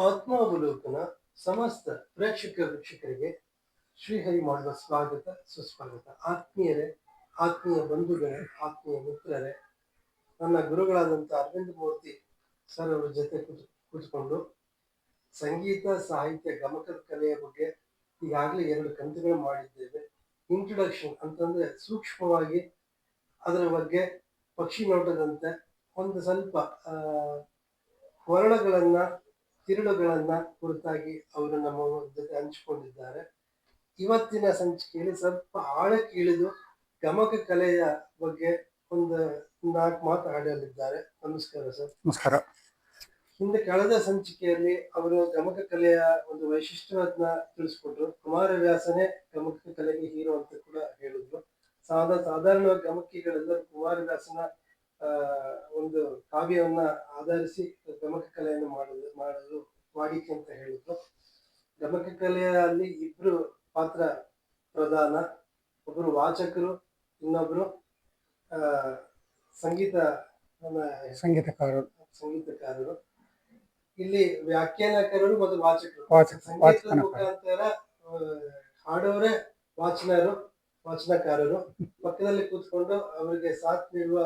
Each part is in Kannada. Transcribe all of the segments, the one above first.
ಆತ್ಮಾವಲೋಕನ ಸಮಸ್ತ ಪ್ರೇಕ್ಷಕ ವೀಕ್ಷಕರಿಗೆ ಶ್ರೀಹರಿ ಮಾಡುವ ಸ್ವಾಗತ, ಸುಸ್ವಾಗತ. ಆತ್ಮೀಯರೇ, ಆತ್ಮೀಯ ಬಂಧುಗಳೇ, ಆತ್ಮೀಯ ಮಿತ್ರರೇ, ನನ್ನ ಗುರುಗಳಾದಂಥ ಅರವಿಂದ ಮೂರ್ತಿ ಸರ್ ಅವರ ಜೊತೆ ಕೂತು, ಕೂತ್ಕೊಂಡು ಸಂಗೀತ, ಸಾಹಿತ್ಯ, ಗಮಕದ ಕಲೆಯ ಬಗ್ಗೆ ಈಗಾಗಲೇ ಎರಡು ಕಂತುಗಳು ಮಾಡಿದ್ದೇವೆ. ಇಂಟ್ರೊಡಕ್ಷನ್ ಅಂತಂದ್ರೆ ಸೂಕ್ಷ್ಮವಾಗಿ ಅದರ ಬಗ್ಗೆ ಪಕ್ಷಿ ನೋಟದಂತೆ ಒಂದು ಸ್ವಲ್ಪ ವರ್ಣಗಳನ್ನ ತಿರುಳುಗಳನ್ನ ಕುರಿತಾಗಿ ಅವರು ನಮ್ಮ ಜೊತೆ ಹಂಚಿಕೊಂಡಿದ್ದಾರೆ. ಇವತ್ತಿನ ಸಂಚಿಕೆಯಲ್ಲಿ ಸ್ವಲ್ಪ ಆಳಕ್ಕೆ ಇಳಿದು ಗಮಕ ಕಲೆಯ ಬಗ್ಗೆ ಒಂದು ನಾಲ್ಕು ಮಾತು ಆಡಲಿದ್ದಾರೆ ನಮಸ್ಕಾರ ಸರ್. ನಮಸ್ಕಾರ. ಹಿಂದೆ ಕಳೆದ ಸಂಚಿಕೆಯಲ್ಲಿ ಅವರು ಗಮಕ ಕಲೆಯ ಒಂದು ವೈಶಿಷ್ಟ್ಯವನ್ನ ತಿಳಿಸ್ಕೊಟ್ರು. ಕುಮಾರವ್ಯಾಸನೇ ಗಮಕ ಕಲೆಗೆ ಹೀರೋ ಅಂತ ಕೂಡ ಹೇಳಿದ್ರು. ಸಾಧಾ ಸಾಧಾರಣವಾಗಿ ಗಮಕಿಗಳೆಲ್ಲರೂ ಕುಮಾರವ್ಯಾಸನ ಒಂದು ಕಾವ್ಯವನ್ನ ಆಧರಿಸಿ ಗಮಕ ಕಲೆಯನ್ನು ಮಾಡಲು ಮಾಡಲು ವಾಡಿಕೆ ಅಂತ ಹೇಳಿದ್ರು. ಗಮಕ ಕಲೆಯಲ್ಲಿ ಇಬ್ರು ಪಾತ್ರ ಪ್ರಧಾನ ಒಬ್ಬರು ವಾಚಕರು ಇನ್ನೊಬ್ರು ಆ ಸಂಗೀತ ಸಂಗೀತಕಾರರು. ಸಂಗೀತಕಾರರು. ಇಲ್ಲಿ ವ್ಯಾಖ್ಯಾನಕಾರರು ಮತ್ತು ವಾಚಕರು. ವಾಚಕ ಸಂಗೀತದ ಮುಖಾಂತರ ಹಾಡೋರೇ ವಾಚನರು ವಾಚನಕಾರರು. ಪಕ್ಕದಲ್ಲಿ ಕೂತ್ಕೊಂಡು ಅವರಿಗೆ ಸಾಥ್ ನೀಡುವ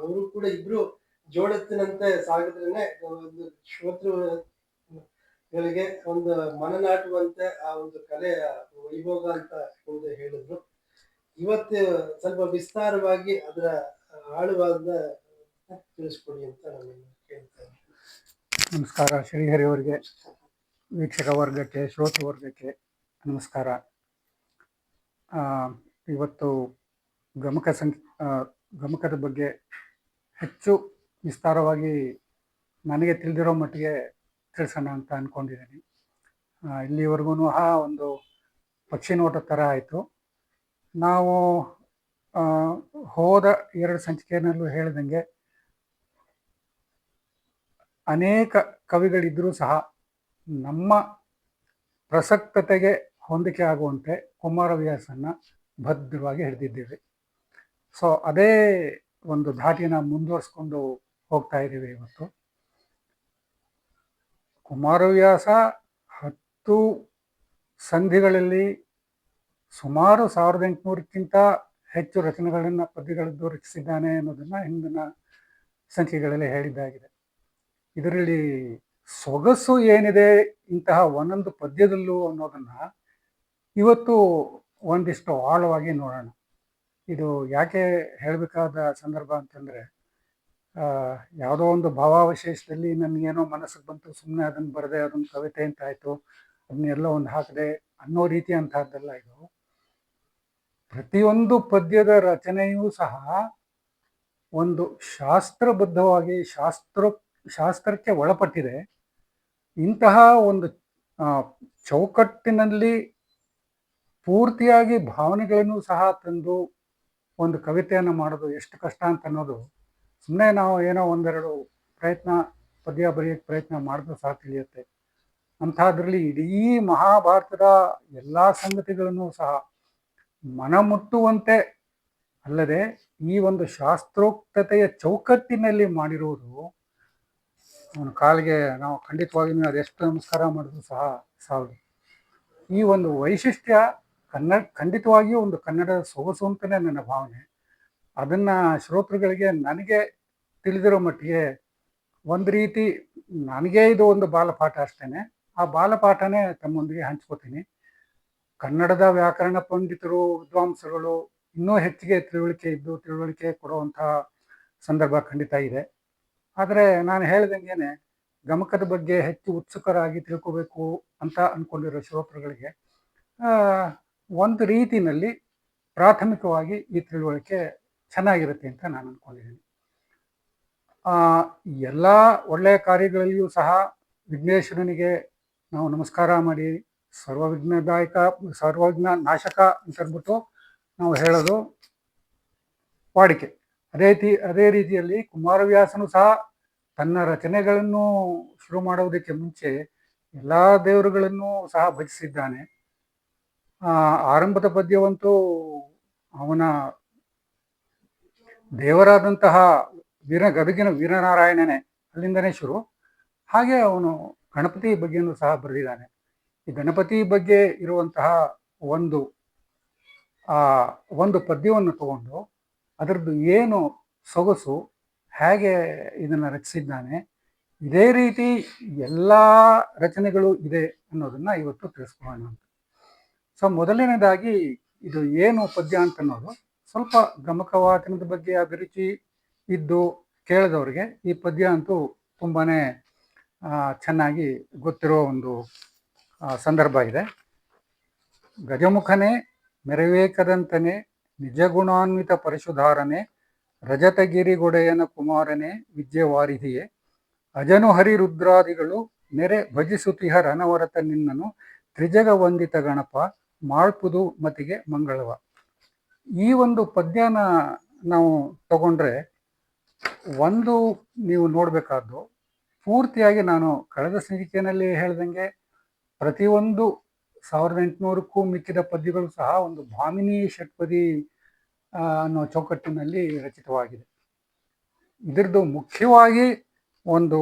ಅವರು ಕೂಡ ಇಬ್ರು ಜೋಡತ್ತಿನಂತೆ ಸಾಗಿದ್ರೇನೆ ಒಂದು ಶ್ರೋತೃಗಳಿಗೆ ಒಂದು ಮನನಾಟುವಂತೆ ಆ ಒಂದು ಕಲೆಯ ವೈಭೋಗ ಅಂತ ಒಂದು ಹೇಳಿದ್ರು. ಇವತ್ತು ಸ್ವಲ್ಪ ವಿಸ್ತಾರವಾಗಿ ಅದರ ಆಳವಾದ ತಿಳಿಸ್ಕೊಡಿ ಅಂತ ನಾನು ಕೇಳ್ತೇನೆ. ನಮಸ್ಕಾರ ಶ್ರೀಹರಿ ಅವರಿಗೆ ವೀಕ್ಷಕ ವರ್ಗಕ್ಕೆ ಶ್ರೋತೃ ವರ್ಗಕ್ಕೆ ನಮಸ್ಕಾರ. ಇವತ್ತು ಗಮಕ ಸಂ ಆ, ಗಮಕದ ಬಗ್ಗೆ ಹೆಚ್ಚು ವಿಸ್ತಾರವಾಗಿ ನನಗೆ ತಿಳಿದಿರೋ ಮಟ್ಟಿಗೆ ತಿಳಿಸೋಣ ಅಂತ ಅಂದ್ಕೊಂಡಿದ್ದೀನಿ ಇಲ್ಲಿವರೆಗೂ ಆ ಒಂದು ಪಕ್ಷಿ ನೋಟ ಥರ ಆಯಿತು. ನಾವು ಹೋದ ಎರಡು ಸಂಚಿಕೆಯಲ್ಲೂ ಹೇಳಿದಂಗೆ ಅನೇಕ ಕವಿಗಳಿದ್ದರೂ ಸಹ ನಮ್ಮ ಪ್ರಸಕ್ತತೆಗೆ ಹೊಂದಿಕೆ ಆಗುವಂತೆ ಕುಮಾರವ್ಯಾಸನ್ನ ಭದ್ರವಾಗಿ ಹಿಡಿದಿದ್ದೀವಿ. ಸೊ ಅದೇ ಒಂದು ಧಾಟಿನ ಮುಂದುವರಿಸ್ಕೊಂಡು ಹೋಗ್ತಾ ಇದ್ದೀವಿ ಇವತ್ತು. ಕುಮಾರವ್ಯಾಸ ಹತ್ತು ಸಂಧಿಗಳಲ್ಲಿ ಸುಮಾರು ಸಾವಿರದ ಎಂಟುನೂರಕ್ಕಿಂತ ಹೆಚ್ಚು ರಚನೆಗಳನ್ನು ಪದ್ಯಗಳದ್ದು ರಚಿಸಿದ್ದಾನೆ ಅನ್ನೋದನ್ನು ಹಿಂದಿನ ಸಂಖ್ಯೆಗಳಲ್ಲಿ ಹೇಳಿದ್ದಾಗಿದೆ. ಇದರಲ್ಲಿ ಸೊಗಸು ಏನಿದೆ ಇಂತಹ ಒಂದೊಂದು ಪದ್ಯದಲ್ಲೂ ಅನ್ನೋದನ್ನು ಇವತ್ತು ಒಂದಿಷ್ಟು ಆಳವಾಗಿ ನೋಡೋಣ. ಇದು ಯಾಕೆ ಹೇಳಬೇಕಾದ ಸಂದರ್ಭ ಅಂತಂದರೆ ಯಾವುದೋ ಒಂದು ಭಾವಾವಶೇಷದಲ್ಲಿ ನನಗೇನೋ ಮನಸ್ಸಿಗೆ ಬಂತು ಸುಮ್ಮನೆ ಅದನ್ನು ಬರದೆ ಅದೊಂದು ಕವಿತೆ ಅಂತ ಆಯಿತು, ಅದನ್ನೆಲ್ಲ ಒಂದು ಹಾಕದೆ ಅನ್ನೋ ರೀತಿ ಅಂತಹದ್ದಲ್ಲ ಇದು. ಪ್ರತಿಯೊಂದು ಪದ್ಯದ ರಚನೆಯೂ ಸಹ ಒಂದು ಶಾಸ್ತ್ರಬದ್ಧವಾಗಿ ಶಾಸ್ತ್ರ, ಶಾಸ್ತ್ರಕ್ಕೆ ಒಳಪಟ್ಟಿದೆ. ಇಂತಹ ಒಂದು ಚೌಕಟ್ಟಿನಲ್ಲಿ ಪೂರ್ತಿಯಾಗಿ ಭಾವನೆಗಳನ್ನು ಸಹ ತಂದು ಒಂದು ಕವಿತೆಯನ್ನು ಮಾಡೋದು ಎಷ್ಟು ಕಷ್ಟ ಅಂತ ಅನ್ನೋದು ಸುಮ್ಮನೆ ನಾವು ಏನೋ ಒಂದೆರಡು ಪ್ರಯತ್ನ ಪದ್ಯ ಬರೆಯೋಕ್ಕೆ ಪ್ರಯತ್ನ ಮಾಡಿದ್ರೆ ಸಹ ತಿಳಿಯುತ್ತೆ. ಅಂಥದ್ರಲ್ಲಿ ಇಡೀ ಮಹಾಭಾರತದ ಎಲ್ಲ ಸಂಗತಿಗಳನ್ನು ಸಹ ಮನಮುಟ್ಟುವಂತೆ ಅಲ್ಲದೆ ಈ ಒಂದು ಶಾಸ್ತ್ರೋಕ್ತತೆಯ ಚೌಕಟ್ಟಿನಲ್ಲಿ ಮಾಡಿರುವುದು ಅವನ ಕಾಲಿಗೆ ನಾವು ಖಂಡಿತವಾಗಿಯೂ ಅದೆಷ್ಟು ನಮಸ್ಕಾರ ಮಾಡಿದ್ರು ಸಹ ಸಾಲದು. ಈ ಒಂದು ವೈಶಿಷ್ಟ್ಯ ಕನ್ನಡ ಖಂಡಿತವಾಗಿಯೂ ಒಂದು ಕನ್ನಡದ ಸೊಗಸು ಅಂತಲೇ ನನ್ನ ಭಾವನೆ. ಅದನ್ನ ಶ್ರೋತೃಗಳಿಗೆ ನನಗೆ ತಿಳಿದಿರೋ ಮಟ್ಟಿಗೆ ಒಂದು ರೀತಿ ನನಗೆ ಇದು ಒಂದು ಬಾಲಪಾಠ ಅಷ್ಟೇ ಆ ಬಾಲಪಾಠನೇ ತಮ್ಮೊಂದಿಗೆ ಹಂಚ್ಕೋತೀನಿ. ಕನ್ನಡದ ವ್ಯಾಕರಣ ಪಂಡಿತರು, ವಿದ್ವಾಂಸರುಗಳು ಇನ್ನೂ ಹೆಚ್ಚಿಗೆ ತಿಳುವಳಿಕೆ ಇದ್ದು ತಿಳುವಳಿಕೆ ಕೊಡುವಂತಹ ಸಂದರ್ಭ ಖಂಡಿತ ಇದೆ. ಆದರೆ ನಾನು ಹೇಳ್ದಂಗೆನೆ ಗಮಕದ ಬಗ್ಗೆ ಹೆಚ್ಚು ಉತ್ಸುಕರಾಗಿ ತಿಳ್ಕೋಬೇಕು ಅಂತ ಅಂದ್ಕೊಂಡಿರೋ ಶ್ರೋತೃಗಳಿಗೆ ಒಂದು ರೀತಿನಲ್ಲಿ ಪ್ರಾಥಮಿಕವಾಗಿ ಈ ತಿಳುವಳಿಕೆ ಚೆನ್ನಾಗಿರುತ್ತೆ ಅಂತ ನಾನು ಅಂದ್ಕೊಂಡಿದ್ದೀನಿ ಎಲ್ಲ ಒಳ್ಳೆಯ ಕಾರ್ಯಗಳಲ್ಲಿಯೂ ಸಹ ವಿಘ್ನೇಶ್ವರನಿಗೆ ನಾವು ನಮಸ್ಕಾರ ಮಾಡಿ, ಸರ್ವವಿಘ್ನದಾಯಕ ಸರ್ವಜ್ಞ ನಾಶಕ ಅಂತ ಅಂದ್ಬಿಟ್ಟು ನಾವು ಹೇಳೋದು ವಾಡಿಕೆ. ಅದೇ ರೀತಿ, ಅದೇ ರೀತಿಯಲ್ಲಿ ಕುಮಾರವ್ಯಾಸನು ಸಹ ತನ್ನ ರಚನೆಗಳನ್ನು ಶುರು ಮಾಡುವುದಕ್ಕೆ ಮುಂಚೆ ಎಲ್ಲ ದೇವರುಗಳನ್ನು ಸಹ ಭಜಿಸಿದ್ದಾನೆ. ಆರಂಭದ ಪದ್ಯವಂತೂ ಅವನ ದೇವರಾದಂತಹ ವೀರ, ಗದಗಿನ ವೀರನಾರಾಯಣನೇ, ಅಲ್ಲಿಂದನೇ ಶುರು. ಹಾಗೆ ಅವನು ಗಣಪತಿ ಬಗ್ಗೆನೂ ಸಹ ಬರೆದಿದ್ದಾನೆ. ಈ ಗಣಪತಿ ಬಗ್ಗೆ ಇರುವಂತಹ ಒಂದು, ಆ, ಒಂದು ಪದ್ಯವನ್ನು ತಗೊಂಡು ಅದರದ್ದು ಏನು ಸೊಗಸು ಹೇಗೆ ಇದನ್ನು ರಚಿಸಿದ್ದಾನೆ, ಇದೇ ರೀತಿ ಎಲ್ಲ ರಚನೆಗಳು ಇದೆ ಅನ್ನೋದನ್ನ ಇವತ್ತು ತಿಳಿಸ್ಕೊಳ್ಳೋಣ ಅಂತ. ಸೊ ಮೊದಲನೇದಾಗಿ ಇದು ಏನು ಪದ್ಯ ಅಂತ ಅನ್ನೋದು ಸ್ವಲ್ಪ ಗಮಕವಾಚನದ ಬಗ್ಗೆ ಅಭಿರುಚಿ ಇದ್ದು ಕೇಳಿದವ್ರಿಗೆ ಈ ಪದ್ಯ ಅಂತೂ ತುಂಬಾನೇ ಚೆನ್ನಾಗಿ ಗೊತ್ತಿರೋ ಒಂದು ಸಂದರ್ಭ ಇದೆ. ಗಜಮುಖನೇ, ಮೆರವೇಕದಂತನೇ, ನಿಜಗುಣಾನ್ವಿತ ಪರಿಶುಧಾರನೆ ರಜತಗಿರಿಗೊಡೆಯನ ಕುಮಾರನೇ, ವಿದ್ಯವಾರಿಧಿಯೇ. ಅಜನು ಹರಿ ರುದ್ರಾದಿಗಳು, ನೆರೆ ಭಜಿಸುತಿಹ ರನವರತ ನಿನ್ನನು, ತ್ರಿಜಗ ವಂದಿತ ಗಣಪ ಮಾಳ್ಪುದು ಮತಿಗೆ ಮಂಗಳವ. ಈ ಒಂದು ಪದ್ಯನ ನಾವು ತಗೊಂಡ್ರೆ ಒಂದು ನೀವು ನೋಡಬೇಕಾದ್ದು ಪೂರ್ತಿಯಾಗಿ ನಾನು ಕಳೆದ ಸಂಚಿಕೆಯಲ್ಲಿ ಹೇಳ್ದಂಗೆ ಪ್ರತಿಯೊಂದು ಸಾವಿರದ ಎಂಟುನೂರಕ್ಕೂ ಮಿಕ್ಕಿದ ಪದ್ಯಗಳು ಸಹ ಒಂದು ಭಾಮಿನಿ ಷಟ್ಪದಿ ಅನ್ನೋ ಚೌಕಟ್ಟಿನಲ್ಲಿ ರಚಿತವಾಗಿದೆ. ಇದರದ್ದು ಮುಖ್ಯವಾಗಿ ಒಂದು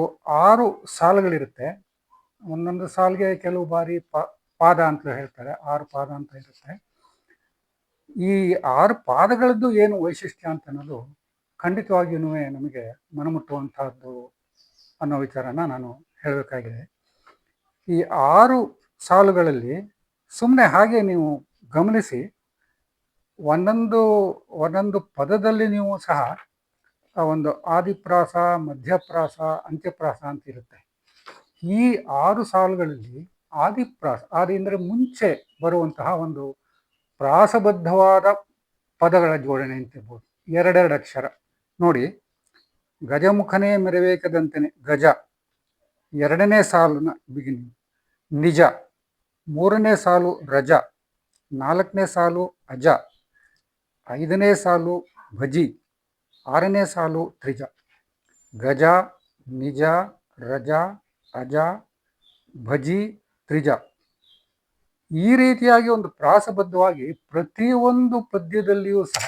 ಆರು ಸಾಲುಗಳಿರುತ್ತೆ. ಒಂದೊಂದು ಸಾಲಿಗೆ ಕೆಲವು ಬಾರಿ ಪ ಪಾದ ಅಂತ ಹೇಳ್ತಾರೆ, ಆರು ಪಾದ ಅಂತ ಇರುತ್ತೆ. ಈ ಆರು ಪಾದಗಳದ್ದು ಏನು ವೈಶಿಷ್ಟ್ಯ ಅಂತ ಅನ್ನೋದು ಖಂಡಿತವಾಗಿಯೂ ನಮಗೆ ಮನಮುಟ್ಟುವಂತಹದ್ದು ಅನ್ನೋ ವಿಚಾರನ ನಾನು ಹೇಳಬೇಕಾಗಿದೆ. ಈ ಆರು ಸಾಲುಗಳಲ್ಲಿ ಸುಮ್ಮನೆ ಹಾಗೆ ನೀವು ಗಮನಿಸಿ, ಒಂದೊಂದು ಒಂದೊಂದು ಪದದಲ್ಲಿ ನೀವು ಸಹ ಆ ಒಂದು ಆದಿಪ್ರಾಸ, ಮಧ್ಯಪ್ರಾಸ, ಅಂತ್ಯಪ್ರಾಸ ಅಂತ ಇರುತ್ತೆ. ಈ ಆರು ಸಾಲುಗಳಲ್ಲಿ ಆದಿಪ್ರಾಸ, ಆದಿ ಅಂದರೆ ಮುಂಚೆ ಬರುವಂತಹ ಒಂದು ಪ್ರಾಸಬದ್ಧವಾದ ಪದಗಳ ಜೋಡಣೆ ಅಂತಿರ್ಬೋದು ಎರಡೆರಡು ಅಕ್ಷರ. ನೋಡಿ, ಗಜಮುಖನೇ ಮೆರವೇಕದಂತೆನೆ ಗಜ, ಎರಡನೇ ಸಾಲಿನ ಬಿಗಿನಿ ನಿಜ, ಮೂರನೇ ಸಾಲು ರಜ, ನಾಲ್ಕನೇ ಸಾಲು ಅಜ, ಐದನೇ ಸಾಲು ಭಜಿ, ಆರನೇ ಸಾಲು ತ್ರಿಜ. ಗಜ, ನಿಜ, ರಜ, ಅಜ, ಭಜಿ ತ್ರಿಜ. ಈ ರೀತಿಯಾಗಿ ಒಂದು ಪ್ರಾಸಬದ್ಧವಾಗಿ ಪ್ರತಿಯೊಂದು ಪದ್ಯದಲ್ಲಿಯೂ ಸಹ,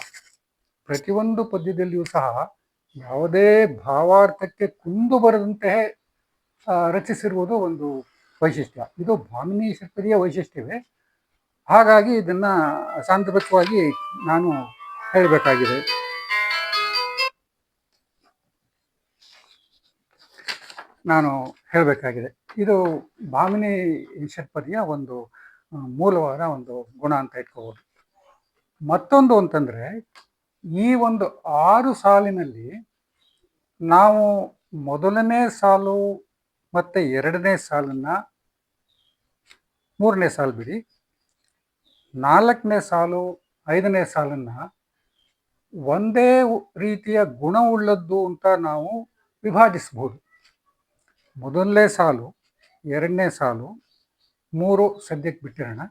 ಪ್ರತಿಯೊಂದು ಪದ್ಯದಲ್ಲಿಯೂ ಸಹ ಯಾವುದೇ ಭಾವಾರ್ಥಕ್ಕೆ ಕುಂದು ಬರದಂತೆ ರಚಿಸಿರುವುದು ಒಂದು ವೈಶಿಷ್ಟ್ಯ. ಇದು ಭಾಮಿನಿ ಶಿಲ್ಪದಿಯ ವೈಶಿಷ್ಟ್ಯವೇ. ಹಾಗಾಗಿ ಇದನ್ನು ಸಾಂದರ್ಭಿಕವಾಗಿ ನಾನು ಹೇಳಬೇಕಾಗಿದೆ. ನಾನು ಹೇಳಬೇಕಾಗಿದೆ. ಇದು ಭಾಮಿನಿ ಷಟ್ಪದಿಯ ಒಂದು ಮೂಲವಾದ ಒಂದು ಗುಣ ಅಂತ ಇಟ್ಕೋಬೋದು. ಮತ್ತೊಂದು ಅಂತಂದ್ರೆ, ಈ ಒಂದು ಆರು ಸಾಲಿನಲ್ಲಿ ನಾವು ಮೊದಲನೇ ಸಾಲು ಮತ್ತೆ ಎರಡನೇ ಸಾಲನ್ನ ಮೂರನೇ ಸಾಲು ಬಿಡಿ. ನಾಲ್ಕನೇ ಸಾಲು, ಐದನೇ ಸಾಲನ್ನ ಒಂದೇ ರೀತಿಯ ಗುಣವುಳ್ಳದ್ದು ಅಂತ ನಾವು ವಿಭಾಗಿಸ್ಬೋದು ಮೊದಲನೇ ಸಾಲು ಎರಡನೇ ಸಾಲು, ಮೂರು ಸದ್ಯಕ್ಕೆ ಬಿಟ್ಟಿರೋಣ.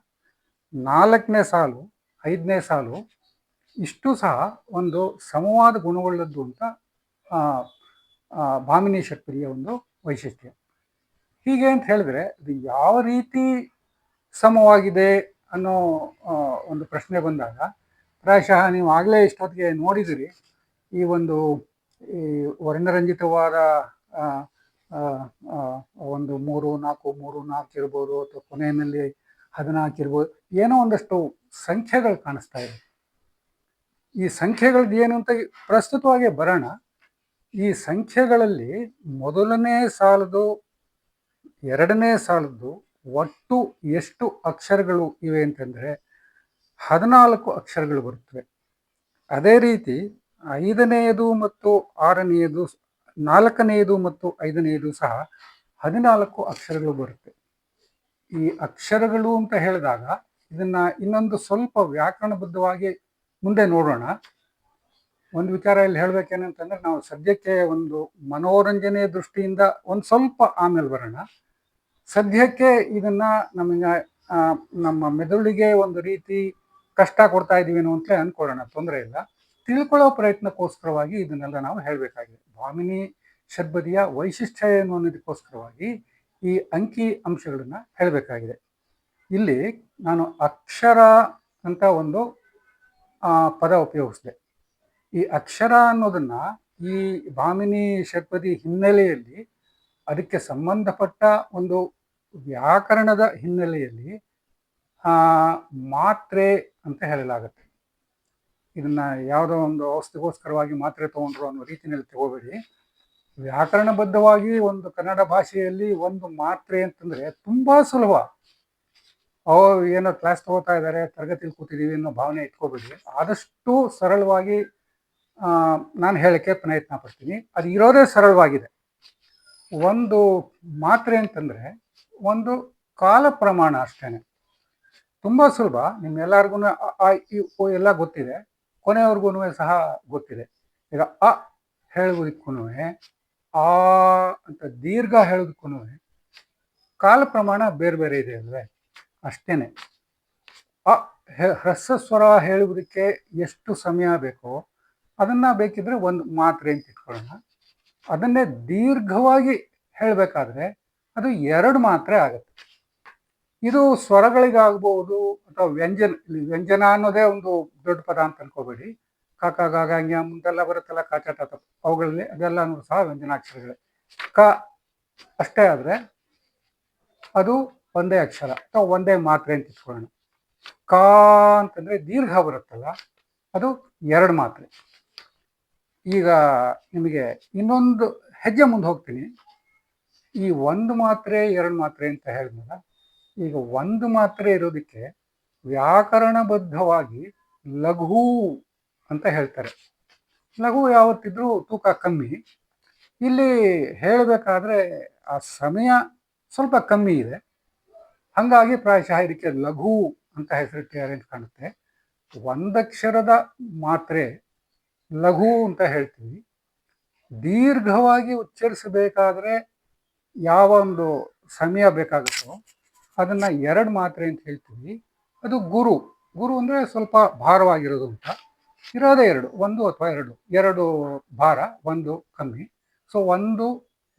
ನಾಲ್ಕನೇ ಸಾಲು, ಐದನೇ ಸಾಲು, ಇಷ್ಟು ಸಹ ಒಂದು ಸಮವಾದ ಗುಣವುಳ್ಳದ್ದು ಅಂತ ಭಾಮಿನಿ ಶಕ್ತಿಯ ಒಂದು ವೈಶಿಷ್ಟ್ಯ. ಹೀಗೆ ಅಂತ ಹೇಳಿದ್ರೆ, ಇದು ಯಾವ ರೀತಿ ಸಮವಾಗಿದೆ ಅನ್ನೋ ಒಂದು ಪ್ರಶ್ನೆ ಬಂದಾಗ, ಪ್ರಾಯಶಃ ನೀವು ಆಗಲೇ ಇಷ್ಟೊತ್ತಿಗೆ ನೋಡಿದಿರಿ ಈ ಒಂದು, ಈ ವರ್ಣರಂಜಿತವಾದ ಒಂದು ಮೂರು, ನಾಲ್ಕು ಮೂರು, ನಾಲ್ಕು ಇರ್ಬೋದು, ಅಥವಾ ಕೊನೆಯಲ್ಲಿ ಹದಿನಾಲ್ಕು ಇರ್ಬೋದು, ಏನೋ ಒಂದಷ್ಟು ಸಂಖ್ಯೆಗಳು ಕಾಣಿಸ್ತಾ ಇದೆ. ಈ ಸಂಖ್ಯೆಗಳದ್ದು ಏನು ಅಂತ ಪ್ರಸ್ತುತವಾಗಿ ಬರೋಣ. ಈ ಸಂಖ್ಯೆಗಳಲ್ಲಿ ಮೊದಲನೇ ಸಾಲದು ಎರಡನೇ ಸಾಲದ್ದು ಒಟ್ಟು ಎಷ್ಟು ಅಕ್ಷರಗಳು ಇವೆ ಅಂತಂದರೆ ಹದಿನಾಲ್ಕು ಅಕ್ಷರಗಳು ಬರುತ್ತವೆ. ಅದೇ ರೀತಿ ಐದನೆಯದು ಮತ್ತು ಆರನೆಯದು ನಾಲ್ಕನೆಯದು ಮತ್ತು ಐದನೆಯದು ಸಹ ಹದಿನಾಲ್ಕು ಅಕ್ಷರಗಳು ಬರುತ್ತೆ. ಈ ಅಕ್ಷರಗಳು ಅಂತ ಹೇಳಿದಾಗ ಇದನ್ನ ಇನ್ನೊಂದು ಸ್ವಲ್ಪ ವ್ಯಾಕರಣಬದ್ಧವಾಗಿ ಮುಂದೆ ನೋಡೋಣ. ಒಂದು ವಿಚಾರ ಇಲ್ಲಿ ಹೇಳ್ಬೇಕೇನಂತಂದ್ರೆ ನಾವು ಸದ್ಯಕ್ಕೆ ಒಂದು ಮನೋರಂಜನೆಯ ದೃಷ್ಟಿಯಿಂದ ಒಂದು ಸ್ವಲ್ಪ ಆಮೇಲೆ ಬರೋಣ. ಸದ್ಯಕ್ಕೆ ಇದನ್ನ ನಮಗೆ ನಮ್ಮ ಮೆದುಳಿಗೆ ಒಂದು ರೀತಿ ಕಷ್ಟ ಕೊಡ್ತಾ ಇದೀವಿ ಅಂತ ಅನ್ಕೊಳ್ಳೋಣ, ತೊಂದರೆ ಇಲ್ಲ. ತಿಳ್ಕೊಳ್ಳೋ ಪ್ರಯತ್ನಕ್ಕೋಸ್ಕರವಾಗಿ ಇದನ್ನೆಲ್ಲ ನಾವು ಹೇಳಬೇಕಾಗಿದೆ. ಭಾಮಿನಿ ಷಡ್ಬದಿಯ ವೈಶಿಷ್ಟ್ಯ ಏನು ಅನ್ನೋದಕ್ಕೋಸ್ಕರವಾಗಿ ಈ ಅಂಕಿ ಅಂಶಗಳನ್ನು ಹೇಳಬೇಕಾಗಿದೆ. ಇಲ್ಲಿ ನಾನು ಅಕ್ಷರ ಅಂತ ಒಂದು ಪದ ಉಪಯೋಗಿಸಿದೆ. ಈ ಅಕ್ಷರ ಅನ್ನೋದನ್ನು ಈ ಭಾಮಿನಿ ಷಟ್ಪದಿ ಹಿನ್ನೆಲೆಯಲ್ಲಿ ಅದಕ್ಕೆ ಸಂಬಂಧಪಟ್ಟ ಒಂದು ವ್ಯಾಕರಣದ ಹಿನ್ನೆಲೆಯಲ್ಲಿ ಮಾತ್ರೆ ಅಂತ ಹೇಳಲಾಗುತ್ತೆ. ಇದನ್ನ ಯಾವುದೋ ಒಂದು ಔಷಧಿಗೋಸ್ಕರವಾಗಿ ಮಾತ್ರೆ ತಗೊಂಡ್ರು ಅನ್ನೋ ರೀತಿಯಲ್ಲಿ ತಗೋಬೇಡಿ. ವ್ಯಾಕರಣಬದ್ಧವಾಗಿ ಒಂದು ಕನ್ನಡ ಭಾಷೆಯಲ್ಲಿ ಒಂದು ಮಾತ್ರೆ ಅಂತಂದ್ರೆ ತುಂಬಾ ಸುಲಭ. ಅವ ಏನೋ ಕ್ಲಾಸ್ ತಗೋತಾ ಇದ್ದಾರೆ, ತರಗತಿಲಿ ಕೂತಿದ್ದೀವಿ ಅನ್ನೋ ಭಾವನೆ ಇಟ್ಕೋಬೇಡಿ. ಆದಷ್ಟು ಸರಳವಾಗಿ ನಾನು ಹೇಳಕ್ಕೆ ಪ್ರಯತ್ನ ಪಡ್ತೀನಿ. ಅದು ಇರೋದೇ ಸರಳವಾಗಿದೆ. ಒಂದು ಮಾತ್ರೆ ಅಂತಂದ್ರೆ ಒಂದು ಕಾಲ ಪ್ರಮಾಣ ಅಷ್ಟೇನೆ. ತುಂಬಾ ಸುಲಭ. ನಿಮ್ಮೆಲ್ಲರಿಗೂ ಎಲ್ಲ ಗೊತ್ತಿದೆ. ಕೊನೆಯವರೆಗೂ ಸಹ ಗೊತ್ತಿದೆ. ಈಗ ಅ ಹೇಳುವುದಕ್ಕೂ ಆ ಅಂತ ದೀರ್ಘ ಹೇಳೋದಕ್ಕೂ ಕಾಲ ಪ್ರಮಾಣ ಬೇರೆ ಬೇರೆ ಇದೆ ಅಲ್ವೇ? ಅಷ್ಟೇನೆ. ಅ ಹ್ರಸ್ವ ಸ್ವರ ಹೇಳುವುದಕ್ಕೆ ಎಷ್ಟು ಸಮಯ ಬೇಕೋ ಅದನ್ನು ಬೇಕಿದ್ರೆ ಒಂದು ಮಾತ್ರೆ ಅಂತ ಇಟ್ಕೊಳ್ಳೋಣ. ಅದನ್ನೇ ದೀರ್ಘವಾಗಿ ಹೇಳಬೇಕಾದ್ರೆ ಅದು ಎರಡು ಮಾತ್ರೆ ಆಗುತ್ತೆ. ಇದು ಸ್ವರಗಳಿಗಾಗ್ಬೋದು ಅಥವಾ ವ್ಯಂಜನ, ಇಲ್ಲಿ ವ್ಯಂಜನ ಅನ್ನೋದೇ ಒಂದು ದೊಡ್ಡ ಪದ ಅಂತ ಅನ್ಕೋಬೇಡಿ. ಕಾಕ ಗಾಗ ಜ್ಞ ಮುಂದೆಲ್ಲ ಬರುತ್ತಲ್ಲ ಕಾಚಾಟ ಅವುಗಳಲ್ಲಿ ಅದೆಲ್ಲನೂ ಸಹ ವ್ಯಂಜನಾಕ್ಷರಗಳೇ. ಕ ಅಷ್ಟೇ ಆದ್ರೆ ಅದು ಒಂದೇ ಅಕ್ಷರ ಅಥವಾ ಒಂದೇ ಮಾತ್ರೆ ಅಂತ ಇಟ್ಕೊಳ್ಳೋಣ. ಕಾ ಅಂತಂದ್ರೆ ದೀರ್ಘ ಬರುತ್ತಲ್ಲ, ಅದು ಎರಡು ಮಾತ್ರೆ. ಈಗ ನಿಮಗೆ ಇನ್ನೊಂದು ಹೆಜ್ಜೆ ಮುಂದೆ ಹೋಗ್ತೀನಿ. ಈ ಒಂದು ಮಾತ್ರೆ, ಎರಡು ಮಾತ್ರೆ ಅಂತ ಹೇಳಿದ್ನಲ್ಲ ಈಗ ಒಂದು ಮಾತ್ರೆ ಇರೋದಕ್ಕೆ ವ್ಯಾಕರಣಬದ್ಧವಾಗಿ ಲಘು ಅಂತ ಹೇಳ್ತಾರೆ. ಲಘು ಯಾವತ್ತಿದ್ರೂ ತೂಕ ಕಮ್ಮಿ. ಇಲ್ಲಿ ಹೇಳಬೇಕಾದ್ರೆ ಆ ಸಮಯ ಸ್ವಲ್ಪ ಕಮ್ಮಿ ಇದೆ. ಹಂಗಾಗಿ ಪ್ರಾಯಶಃ ಇದಕ್ಕೆ ಲಘು ಅಂತ ಹೆಸರಿಟ್ಟಿದ್ದಾರೆ ಅಂತ ಕಾಣುತ್ತೆ. ಒಂದಕ್ಷರದ ಮಾತ್ರೆ ಲಘು ಅಂತ ಹೇಳ್ತೀವಿ. ದೀರ್ಘವಾಗಿ ಉಚ್ಚರಿಸಬೇಕಾದ್ರೆ ಯಾವ ಒಂದು ಸಮಯ ಬೇಕಾಗುತ್ತೋ ಅದನ್ನ ಎರಡು ಮಾತ್ರೆ ಅಂತ ಹೇಳ್ತೀವಿ. ಅದು ಗುರು. ಗುರು ಅಂದ್ರೆ ಸ್ವಲ್ಪ ಭಾರವಾಗಿರೋದು ಅಂತ. ಇರೋದೇ ಎರಡು. ಒಂದು ಅಥವಾ ಎರಡು. ಎರಡು ಭಾರ, ಒಂದು ಕಮ್ಮಿ. ಸೊ ಒಂದು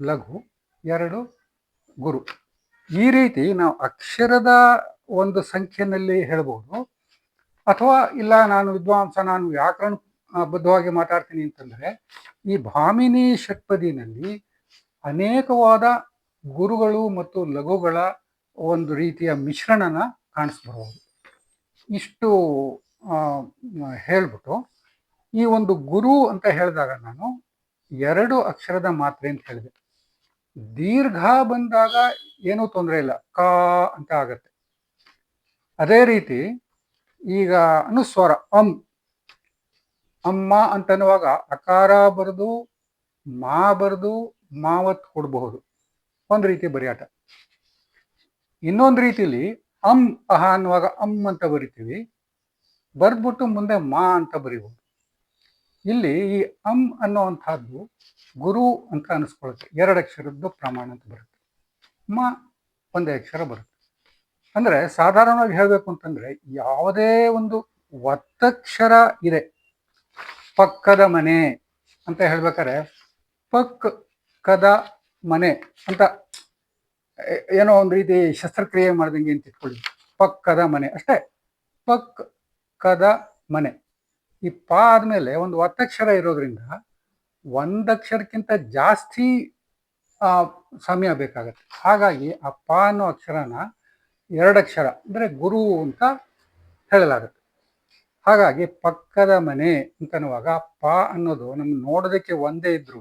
ಲಘು, ಎರಡು ಗುರು. ಈ ರೀತಿ ನಾವು ಅಕ್ಷರದ ಒಂದು ಸಂಖ್ಯೆನಲ್ಲಿ ಹೇಳ್ಬೋದು. ಅಥವಾ ಇಲ್ಲ, ನಾನು ವಿದ್ವಾಂಸ, ನಾನು ವ್ಯಾಕರಣ ಬದ್ಧವಾಗಿ ಮಾತಾಡ್ತೀನಿ ಅಂತಂದ್ರೆ, ಈ ಭಾಮಿನಿ ಷಟ್ಪದಿನಲ್ಲಿ ಅನೇಕವಾದ ಗುರುಗಳು ಮತ್ತು ಲಘುಗಳ ಒಂದು ರೀತಿಯ ಮಿಶ್ರಣನ ಕಾಣಿಸ್ಬರ್ಬೋದು ಇಷ್ಟು ಹೇಳ್ಬಿಟ್ಟು, ಈ ಒಂದು ಗುರು ಅಂತ ಹೇಳಿದಾಗ ನಾನು ಎರಡು ಅಕ್ಷರದ ಮಾತ್ರೆ ಅಂತ ಹೇಳಿದೆ. ದೀರ್ಘ ಬಂದಾಗ ಏನೂ ತೊಂದರೆ ಇಲ್ಲ, ಕಾ ಅಂತ ಆಗತ್ತೆ. ಅದೇ ರೀತಿ ಈಗ ಅನುಸ್ವರ, ಅಂ. ಅಮ್ಮ ಅಂತನ್ನುವಾಗ ಅಕಾರ ಬರೆದು, ಮಾ ಬರೆದು, ಮಾವತ್ ಕೊಡಬಹುದು. ಒಂದು ರೀತಿ ಬರೆಯಾಟ. ಇನ್ನೊಂದು ರೀತಿಲಿ ಅಂ ಅಹ ಅನ್ನುವಾಗ ಅಂ ಅಂತ ಬರಿತೀವಿ. ಬರೆದ್ಬಿಟ್ಟು ಮುಂದೆ ಮಾ ಅಂತ ಬರೀಬಹುದು ಇಲ್ಲಿ ಈ ಅಂ ಅನ್ನೋವಂಥದ್ದು ಗುರು ಅಂತ ಅನಿಸ್ಕೊಳುತ್ತೆ ಎರಡು ಅಕ್ಷರದ್ದು ಪ್ರಮಾಣ ಅಂತ ಬರುತ್ತೆ. ಮಾ ಒಂದೇ ಅಕ್ಷರ ಬರುತ್ತೆ. ಅಂದರೆ ಸಾಧಾರಣವಾಗಿ ಹೇಳಬೇಕು ಅಂತಂದರೆ ಯಾವುದೇ ಒಂದು ಒತ್ತಕ್ಷರ ಇದೆ. ಪಕ್ಕದ ಮನೆ ಅಂತ ಹೇಳ್ಬೇಕಾದ್ರೆ ಪಕ್ ಕದ ಮನೆ ಅಂತ ಏನೋ ಒಂದು ರೀತಿ ಶಸ್ತ್ರಕ್ರಿಯೆ ಮಾಡ್ದಂಗೆ ಅಂತ ಇಟ್ಕೊಳ್ಳಿ. ಪಕ್ಕದ ಮನೆ, ಅಷ್ಟೇ. ಪಕ್ಕದ ಮನೆ. ಈ ಪ ಆದಮೇಲೆ ಒಂದು ಒತ್ತಕ್ಷರ ಇರೋದ್ರಿಂದ ಒಂದಕ್ಷರಕ್ಕಿಂತ ಜಾಸ್ತಿ ಸಮಯ ಬೇಕಾಗತ್ತೆ. ಹಾಗಾಗಿ ಆ ಪ ಅನ್ನೋ ಅಕ್ಷರನ ಎರಡಕ್ಷರ, ಅಂದ್ರೆ ಗುರು ಅಂತ ಹೇಳಲಾಗುತ್ತೆ. ಹಾಗಾಗಿ ಪಕ್ಕದ ಮನೆ ಅಂತನ್ನುವಾಗ ಪ ಅನ್ನೋದು ನಮ್ಗೆ ನೋಡೋದಕ್ಕೆ ಒಂದೇ ಇದ್ರೂ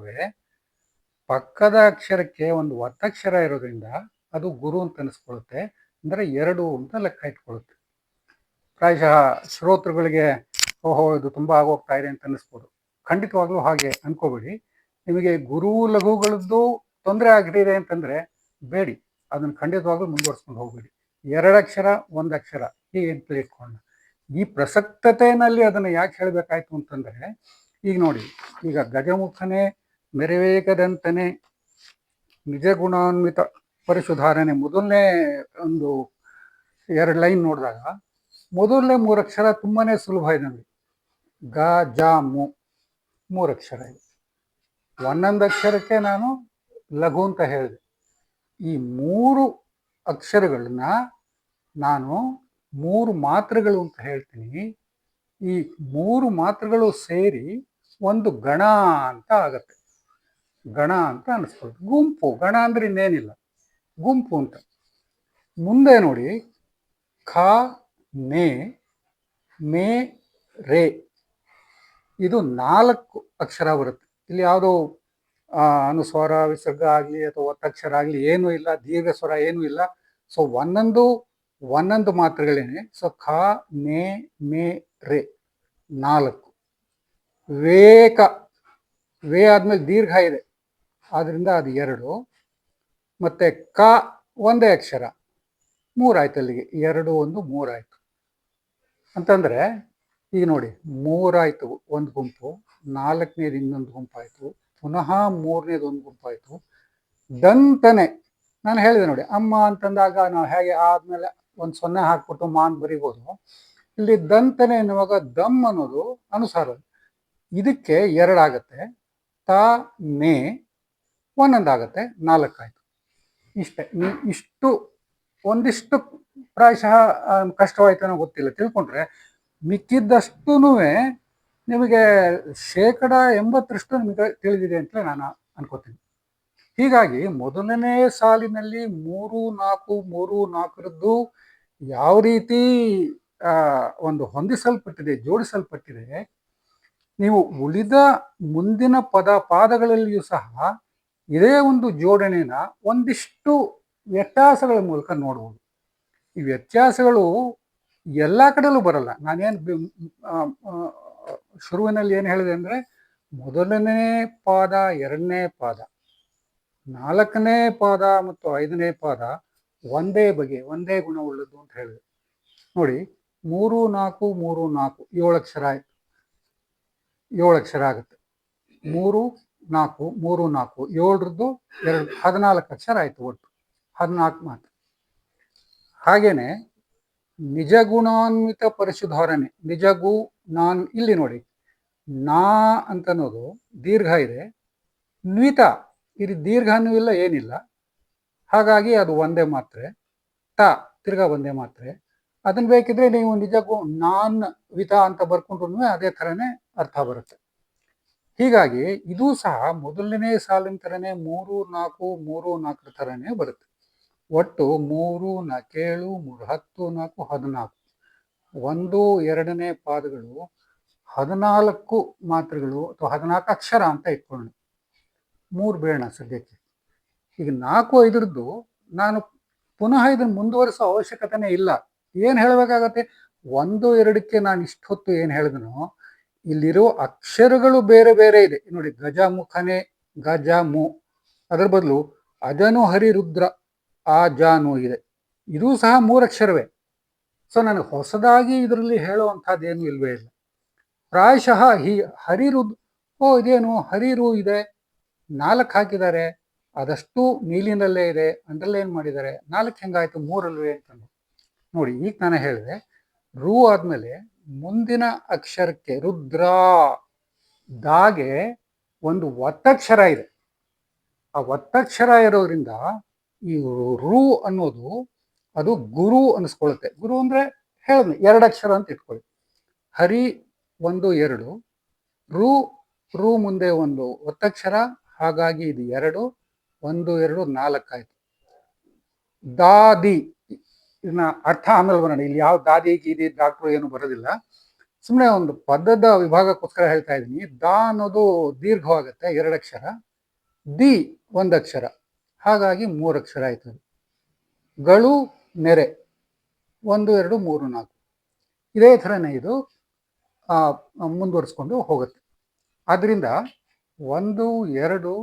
ಪಕ್ಕದ ಅಕ್ಷರಕ್ಕೆ ಒಂದು ಒತ್ತಕ್ಷರ ಇರೋದ್ರಿಂದ ಅದು ಗುರು ಅಂತ ಅನಿಸ್ಕೊಳ್ಳುತ್ತೆ. ಅಂದರೆ ಎರಡು ಅಂತ ಲೆಕ್ಕ ಇಟ್ಕೊಳ್ಳುತ್ತೆ. ಪ್ರಾಯಶಃ ಶ್ರೋತೃಗಳಿಗೆ, ಓಹೋ, ಇದು ತುಂಬ ಆಗೋಗ್ತಾ ಇದೆ ಅಂತ ಅನ್ನಿಸ್ಬೋದು ಖಂಡಿತವಾಗ್ಲೂ ಹಾಗೆ ಅನ್ಕೋಬೇಡಿ. ನಿಮಗೆ ಗುರು ಲಘುಗಳದ್ದು ತೊಂದರೆ ಆಗಿದೆ ಅಂತಂದರೆ ಬೇಡಿ. ಅದನ್ನು ಖಂಡಿತವಾಗ್ಲೂ ಮುಂದುವರ್ಸ್ಕೊಂಡು ಹೋಗ್ಬೇಡಿ. ಎರಡಕ್ಷರ ಅಕ್ಷರ ಹೀಗೆ ಅಂತ ಇಟ್ಕೊಂಡು ಈ ಪ್ರಸಕ್ತತೆಯಲ್ಲಿ ಅದನ್ನು ಯಾಕೆ ಹೇಳಬೇಕಾಯ್ತು ಅಂತಂದರೆ, ಈಗ ನೋಡಿ, ಈಗ ಗಜಮುಖನೇ ಮೆರವೇಗದಂತನೇ ನಿಜ ಗುಣಾನ್ವಿತ ಪರಿಶುಧಾರಣೆ ಮೊದಲನೇ ಒಂದು ಎರಡು ಲೈನ್ ನೋಡಿದಾಗ, ಮೊದಲನೇ ಮೂರಕ್ಷರ ತುಂಬಾನೇ ಸುಲಭ ಇದೆ ನಮಗೆ ಗ, ಜ, ಮು ಮೂರು ಅಕ್ಷರ ಇದೆ. ಒಂದೊಂದು ಅಕ್ಷರಕ್ಕೆ ನಾನು ಲಘು ಅಂತ ಹೇಳಿದೆ. ಈ ಮೂರು ಅಕ್ಷರಗಳನ್ನ ನಾನು ಮೂರು ಮಾತ್ರೆಗಳು ಅಂತ ಹೇಳ್ತೀನಿ. ಈ ಮೂರು ಮಾತ್ರೆಗಳು ಸೇರಿ ಒಂದು ಗಣ ಅಂತ ಆಗತ್ತೆ. ಗಣ ಅಂತ ಅನಿಸ್ಬೋದು ಗುಂಪು, ಗಣ ಅಂದ್ರೆ ಇನ್ನೇನಿಲ್ಲ. ಗುಂಪು ಅಂತ. ಮುಂದೆ ನೋಡಿ, ಖ, ನೇ, ಮೇ, ರೇ. ಇದು ನಾಲ್ಕು ಅಕ್ಷರ ಬರುತ್ತೆ. ಇಲ್ಲಿ ಯಾವುದೋ ಅನುಸ್ವರ, ವಿಸರ್ಗ ಆಗಲಿ ಅಥವಾ ಒತ್ತಕ್ಷರ ಆಗಲಿ ಏನೂ ಇಲ್ಲ ದೀರ್ಘ ಸ್ವರ ಏನೂ ಇಲ್ಲ. ಸೊ ಒಂದೊಂದು ಒಂದೊಂದು ಮಾತ್ರೆಗಳೇನೆ. ಸೊ ಖ, ನೇ, ಮೇ, ರೇ. ನಾಲ್ಕು. ವೇಕ. ವೇ ಆದ್ಮೇಲೆ ದೀರ್ಘ ಇದೆ. ಆದ್ರಿಂದ ಅದು ಎರಡು. ಮತ್ತೆ ಕ ಒಂದೇ ಅಕ್ಷರ. ಮೂರಾಯ್ತು ಅಲ್ಲಿಗೆ. ಎರಡು, ಒಂದು ಮೂರಾಯ್ತು ಅಂತಂದ್ರೆ, ಈಗ ನೋಡಿ ಮೂರಾಯ್ತು ಒಂದು ಗುಂಪು. ನಾಲ್ಕನೇದು ಇನ್ನೊಂದು ಗುಂಪಾಯಿತು ಪುನಃ ಮೂರನೇದು ಒಂದು ಗುಂಪಾಯ್ತು ದಂತನೆ ನಾನು ಹೇಳಿದೆ ನೋಡಿ, ಅಮ್ಮ ಅಂತಂದಾಗ ನಾವು ಹೇಗೆ ಆದಮೇಲೆ ಒಂದು ಸೊನ್ನೆ ಹಾಕ್ಬಿಟ್ಟು ಮಾನ್ ಬರಿಬೋದು. ಇಲ್ಲಿ ದಂತನೆ ಎನ್ನುವಾಗ ದಮ್ ಅನ್ನೋದು ಅನುಸಾರ. ಇದಕ್ಕೆ ಎರಡಾಗತ್ತೆ. ತ, ನೇ. ಒಂದೊಂದಾಗತ್ತೆ, ನಾಲ್ಕಾಯಿತು. ಇಷ್ಟೇ ಇಷ್ಟು, ಒಂದಿಷ್ಟು ಪ್ರಾಯಶಃ ಕಷ್ಟವಾಯಿತು ಅನ್ನೋ ಗೊತ್ತಿಲ್ಲ. ತಿಳ್ಕೊಂಡ್ರೆ ಮಿಕ್ಕಿದ್ದಷ್ಟೂ ನಿಮಗೆ ಶೇಕಡ ಎಂಬತ್ತರಷ್ಟು ನಿಮಗೆ ತಿಳಿದಿದೆ ಅಂತಲೇ ನಾನು ಅನ್ಕೋತೀನಿ. ಹೀಗಾಗಿ ಮೊದಲನೇ ಸಾಲಿನಲ್ಲಿ ಮೂರು, ನಾಲ್ಕು, ಮೂರು, ನಾಲ್ಕರದ್ದು ಯಾವ ರೀತಿ ಒಂದು ಹೊಂದಿಸಲ್ಪಟ್ಟಿದೆ, ಜೋಡಿಸಲ್ಪಟ್ಟಿದೆ, ನೀವು ಉಳಿದ ಮುಂದಿನ ಪದ, ಪಾದಗಳಲ್ಲಿಯೂ ಸಹ ಇದೇ ಒಂದು ಜೋಡಣೆನ ಒಂದಿಷ್ಟು ವ್ಯತ್ಯಾಸಗಳ ಮೂಲಕ ನೋಡ್ಬೋದು. ಈ ವ್ಯತ್ಯಾಸಗಳು ಎಲ್ಲ ಕಡೆಯಲ್ಲೂ ಬರಲ್ಲ. ನಾನೇನು ಶುರುವಿನಲ್ಲಿ ಏನು ಹೇಳಿದೆ ಅಂದರೆ ಮೊದಲನೇ ಪಾದ, ಎರಡನೇ ಪಾದ, ನಾಲ್ಕನೇ ಪಾದ ಮತ್ತು ಐದನೇ ಪಾದ ಒಂದೇ ಬಗೆ, ಒಂದೇ ಗುಣವುಳ್ಳದ್ದು ಅಂತ ಹೇಳಿದೆ. ನೋಡಿ, ಮೂರು, ನಾಲ್ಕು ಮೂರು, ನಾಲ್ಕು, ಏಳು ಅಕ್ಷರ ಆಯ್ತು. ಏಳು ಅಕ್ಷರ ಆಗುತ್ತೆ. ಮೂರು ನಾಲ್ಕು, ಮೂರು, ನಾಲ್ಕು, ಏಳರದ್ದು ಎರಡು, ಹದಿನಾಲ್ಕು ಅಕ್ಷರ ಆಯಿತು ಒಟ್ಟು. ಹದಿನಾಲ್ಕು ಮಾತು ಹಾಗೇನೆ ನಿಜ ಪರಿಶುಧಾರಣೆ ನಿಜಗು ನಾನ್ ಇಲ್ಲಿ ನೋಡಿ, ನಾ ಅಂತ ಅನ್ನೋದು ದೀರ್ಘ ಇದೆ, ನ್ವಿತ ಇದು ದೀರ್ಘನೂ ಇಲ್ಲ, ಏನಿಲ್ಲ. ಹಾಗಾಗಿ ಅದು ಒಂದೇ ಮಾತ್ರೆ, ತ, ತಿರ್ಗಾ ಒಂದೇ ಮಾತ್ರೆ. ಅದನ್ನ ಬೇಕಿದ್ರೆ ನೀವು ನಿಜಕ್ಕೂ ನಾನ್, ವಿತ ಅಂತ ಬರ್ಕೊಂಡ್ರು ಅದೇ ಥರನೇ ಅರ್ಥ ಬರುತ್ತೆ. ಹೀಗಾಗಿ ಇದು ಸಹ ಮೊದಲನೇ ಸಾಲಿನ ಥರನೇ ಮೂರು ನಾಲ್ಕು, ಮೂರು ನಾಲ್ಕರ ಥರನೇ ಬರುತ್ತೆ. ಒಟ್ಟು ಮೂರು ನಾಲ್ಕೇಳು ಮೂರು, ಹತ್ತು, ನಾಲ್ಕು, ಹದಿನಾಲ್ಕು. ಒಂದು, ಎರಡನೇ ಪಾದಗಳು ಹದಿನಾಲ್ಕು ಮಾತ್ರೆಗಳು ಅಥವಾ ಹದಿನಾಲ್ಕು ಅಕ್ಷರ ಅಂತ ಇಟ್ಕೊಳ್ಳೋಣ. ಮೂರು ಬೇಡ ಸದ್ಯಕ್ಕೆ. ಈಗ ನಾಲ್ಕು, ಐದರದ್ದು ನಾನು ಪುನಃ ಇದನ್ನು ಮುಂದುವರಿಸೋ ಅವಶ್ಯಕತೆನೇ ಇಲ್ಲ. ಏನು ಹೇಳಬೇಕಾಗತ್ತೆ? ಒಂದು, ಎರಡಕ್ಕೆ ನಾನು ಇಷ್ಟೊತ್ತು ಏನು ಹೇಳಿದನೋ ಇಲ್ಲಿರೋ ಅಕ್ಷರಗಳು ಬೇರೆ ಬೇರೆ ಇದೆ. ನೋಡಿ ಗಜ ಗಜಮುಖನೆ ಗಜ ಮು ಅದರ ಬದಲು ಅಜನು ಹರಿರುದ್ರ ಆ ಜಾನು ಇದೆ. ಇದು ಸಹ ಮೂರಕ್ಷರವೇ. ಸೊ ನನಗೆ ಹೊಸದಾಗಿ ಇದರಲ್ಲಿ ಹೇಳುವಂಥದ್ದು ಏನು ಇಲ್ವೇ ಇಲ್ಲ. ಪ್ರಾಯಶಃ ಹಿ ಹರಿರುದ್, ಓ, ಇದೇನು ಹರಿರು ಇದೆ. ನಾಲ್ಕು ಹಾಕಿದ್ದಾರೆ. ಅದಷ್ಟು ನೀಲಿನಲ್ಲೇ ಇದೆ. ಅಂಡರ್ಲೈನ್ ಮಾಡಿದ್ದಾರೆ? ನಾಲ್ಕು ಹೆಂಗಾಯ್ತು? ಮೂರಲ್ವೇ ಅಂತಂದು ನೋಡಿ, ಈಗ ನಾನು ಹೇಳಿದೆ, ರು ಆದ್ಮೇಲೆ ಮುಂದಿನ ಅಕ್ಷರಕ್ಕೆ ರುದ್ರ. ದಾಗೆ ಒಂದು ಒತ್ತಕ್ಷರ ಇದೆ. ಆ ಒತ್ತಕ್ಷರ ಇರೋದ್ರಿಂದ ಈ ರು ಅನ್ನೋದು ಅದು ಗುರು ಅನಿಸ್ಕೊಳ್ಳುತ್ತೆ. ಗುರು ಅಂದ್ರೆ ಹೇಳಿದ್ವಿ ಎರಡು ಅಕ್ಷರ ಅಂತ ಇಟ್ಕೊಳ್ಳಿ. ಹರಿ ಒಂದು ಎರಡು, ರು ರು ಮುಂದೆ ಒಂದು ಒತ್ತಕ್ಷರ, ಹಾಗಾಗಿ ಇದು ಎರಡು, ಒಂದು, ಎರಡು ನಾಲ್ಕಾಯ್ತು ದಾದಿ. ಇದನ್ನ ಅರ್ಥ ಆಮೇಲೆ ಬರೋಣ. ಇಲ್ಲಿ ಯಾವ ದಾದಿ, ಗೀದಿ, ಡಾಕ್ಟ್ರು ಏನು ಬರೋದಿಲ್ಲ. ಸುಮ್ಮನೆ ಒಂದು ಪದದ ವಿಭಾಗಕ್ಕೋಸ್ಕರ ಹೇಳ್ತಾ ಇದ್ದೀನಿ. ದಾ ಅನ್ನೋದು ದೀರ್ಘವಾಗುತ್ತೆ, ಎರಡು ಅಕ್ಷರ. ದಿ ಒಂದು ಅಕ್ಷರ. ಹಾಗಾಗಿ ಮೂರು ಅಕ್ಷರ ಆಯ್ತು ಗಳು, ನೆರೆ. ಒಂದು, ಎರಡು, ಮೂರು, ನಾಲ್ಕು. ಇದೇ ಥರನೇ ಇದು ಮುಂದುವರಿಸ್ಕೊಂಡು ಹೋಗುತ್ತೆ. ಆದ್ರಿಂದ ಒಂದು, ಎರಡು,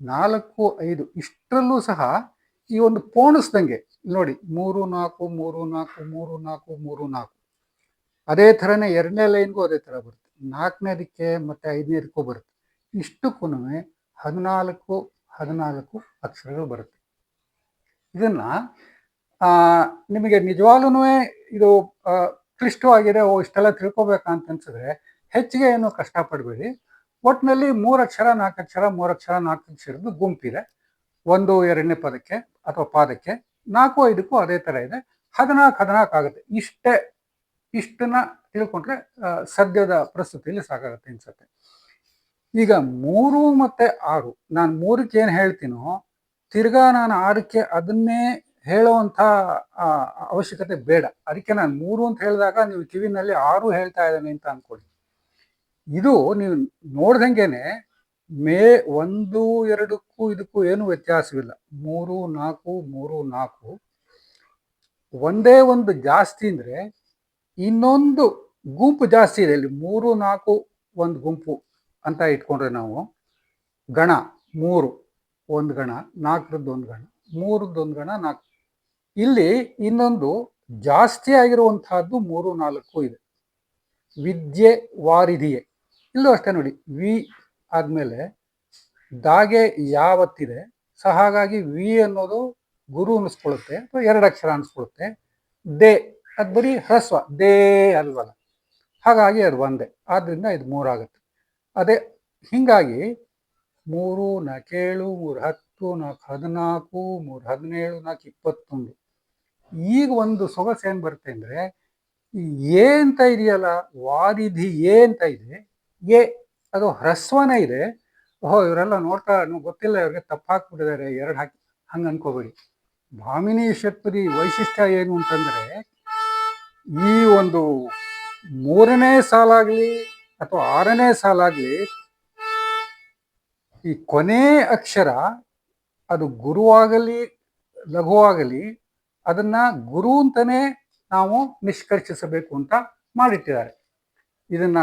ನಾಲ್ಕು, ಐದು, ಇಷ್ಟರಲ್ಲೂ ಸಹ ಈ ಒಂದು ಪೋಣಿಸ್ದಂಗೆ ನೋಡಿ, ಮೂರು ನಾಲ್ಕು ಮೂರು ನಾಲ್ಕು ಮೂರು ನಾಲ್ಕು ಮೂರು ನಾಲ್ಕು. ಅದೇ ಥರನೇ ಎರಡನೇ ಲೈನ್ಗೂ ಅದೇ ಥರ ಬರುತ್ತೆ. ನಾಲ್ಕನೇದಕ್ಕೆ ಮತ್ತೆ ಐದನೇದಕ್ಕೂ ಬರುತ್ತೆ. ಇಷ್ಟಕ್ಕೂ ಹದಿನಾಲ್ಕು ಹದಿನಾಲ್ಕು ಅಕ್ಷರಗಳು ಬರುತ್ತೆ. ಇದನ್ನು ನಿಮಗೆ ನಿಜವಾಗ್ಲೂ ಇದು ಕ್ಲಿಷ್ಟವಾಗಿದೆ, ಓ, ಇಷ್ಟೆಲ್ಲ ತಿಳ್ಕೊಬೇಕಾ ಅಂತ ಅನ್ಸಿದ್ರೆ ಹೆಚ್ಚಿಗೆ ಏನು ಕಷ್ಟಪಡಬೇಡಿ. ಒಟ್ಟಿನಲ್ಲಿ ಮೂರು ಅಕ್ಷರ ನಾಲ್ಕು ಅಕ್ಷರ ಮೂರು ಅಕ್ಷರ ನಾಲ್ಕು ಅಕ್ಷರದ್ದು ಗುಂಪಿದೆ. ಒಂದು, ಎರಡನೇ ಪದಕ್ಕೆ. ಅಥವಾ ಪಾದಕ್ಕೆ ನಾಲ್ಕು ಐದಕ್ಕೂ ಅದೇ ಥರ ಇದೆ. ಹದಿನಾಲ್ಕು ಹದಿನಾಲ್ಕು ಆಗುತ್ತೆ. ಇಷ್ಟೇ, ಇಷ್ಟನ್ನ ತಿಳ್ಕೊಂಡ್ರೆ ಸದ್ಯದ ಪ್ರಸ್ತುತಿಯಲ್ಲಿ ಸಾಕಾಗುತ್ತೆ ಅನ್ಸುತ್ತೆ. ಈಗ ಮೂರು ಮತ್ತೆ ಆರು, ನಾನು ಮೂರಕ್ಕೆ ಏನು ಹೇಳ್ತೀನೋ, ತಿರ್ಗಾ ನಾನು ಆರಕ್ಕೆ ಅದನ್ನೇ ಹೇಳುವಂತ ಅವಶ್ಯಕತೆ ಬೇಡ. ಅದಕ್ಕೆ ನಾನು ಮೂರು ಅಂತ ಹೇಳಿದಾಗ ನೀವು ಕಿವಿನಲ್ಲಿ ಆರು ಹೇಳ್ತಾ ಇದ್ದಾನೆ ಅಂತ ಅನ್ಕೊಳ್ಳಿ. ಇದು ನೀವು ನೋಡ್ದಂಗೆನೆ ಮೇ ಒಂದು, ಎರಡಕ್ಕೂ ಇದಕ್ಕೂ ಏನು ವ್ಯತ್ಯಾಸವಿಲ್ಲ. ಮೂರು, ನಾಲ್ಕು ಮೂರು, ನಾಲ್ಕು. ಒಂದೇ ಒಂದು ಜಾಸ್ತಿ ಅಂದರೆ ಇನ್ನೊಂದು ಗುಂಪು ಜಾಸ್ತಿ ಇದೆ ಇಲ್ಲಿ. ಮೂರು, ನಾಲ್ಕು, ಒಂದು ಗುಂಪು ಅಂತ ಇಟ್ಕೊಂಡ್ರೆ ನಾವು ಗಣ, ಮೂರು, ಒಂದು ಗಣ, ನಾಲ್ಕರದ್ದು ಒಂದು ಗಣ, ಮೂರದ್ದು ಒಂದು ಗಣ, ನಾಲ್ಕು. ಇಲ್ಲಿ ಇನ್ನೊಂದು ಜಾಸ್ತಿ ಆಗಿರುವಂತಹದ್ದು ಮೂರು, ನಾಲ್ಕು ಇದೆ. ವಿದ್ಯೆ ವಾರಿಧಿಯೆ. ಇಲ್ಲೂ ಅಷ್ಟೇ ನೋಡಿ. ವಿ ಆದ್ಮೇಲೆ ದಾಗೆ ಯಾವತ್ತಿದೆ, ಸೊ ಹಾಗಾಗಿ ವಿ ಅನ್ನೋದು ಗುರು ಅನಿಸ್ಕೊಳ್ಳುತ್ತೆ ಅಥವಾ ಎರಡು ಅಕ್ಷರ ಅನಿಸ್ಕೊಳ್ಳುತ್ತೆ ದೇ, ಅದು ಬರೀ ಹ್ರಸ್ವ, ದೇ ಅಲ್ವಲ್ಲ. ಹಾಗಾಗಿ ಅದು ಒಂದೇ. ಆದ್ದರಿಂದ ಇದು ಮೂರಾಗುತ್ತೆ ಅದೇ ಹೀಗಾಗಿ ಮೂರು ನಾಲ್ಕು ಏಳು ಮೂರು ಹತ್ತು ನಾಲ್ಕು ಹದಿನಾಲ್ಕು, ಮೂರು ಹದಿನೇಳು, ನಾಲ್ಕು ಇಪ್ಪತ್ತೊಂದು. ಈಗ ಒಂದು ಸೊಗಸು ಏನು ಬರುತ್ತೆ ಅಂದರೆ, ಏ ಅಂತ ಇದೆಯಲ್ಲ ವಾರಿಧಿ ಏ ಅಂತ ಇದೆ, ಎ. ಅದು ಹ್ರಸ್ವನೇ ಇದೆ. ಓಹೋ, ಇವರೆಲ್ಲ ನೋಡ್ತಾ ಗೊತ್ತಿಲ್ಲ, ಇವ್ರಿಗೆ ತಪ್ಪಾಕ್ಬಿಟ್ಟಿದ್ದಾರೆ ಎರಡು ಹಾಕಿ, ಹಂಗೆ ಅನ್ಕೋಬೇಡಿ. ಭಾಮಿನಿ ಷಟ್ಪದಿ ವೈಶಿಷ್ಟ್ಯ ಏನು ಅಂತಂದರೆ, ಈ ಒಂದು ಮೂರನೇ ಸಾಲಾಗಲಿ ಅಥವಾ ಆರನೇ ಸಾಲಾಗಲಿ ಈ ಕೊನೆ ಅಕ್ಷರ ಅದು ಗುರುವಾಗಲಿ ಲಘುವಾಗಲಿ ಅದನ್ನ ಗುರು ಅಂತಲೇ ನಾವು ನಿಷ್ಕರ್ಷಿಸಬೇಕು ಅಂತ ಮಾಡಿಟ್ಟಿದ್ದಾರೆ. ಇದನ್ನ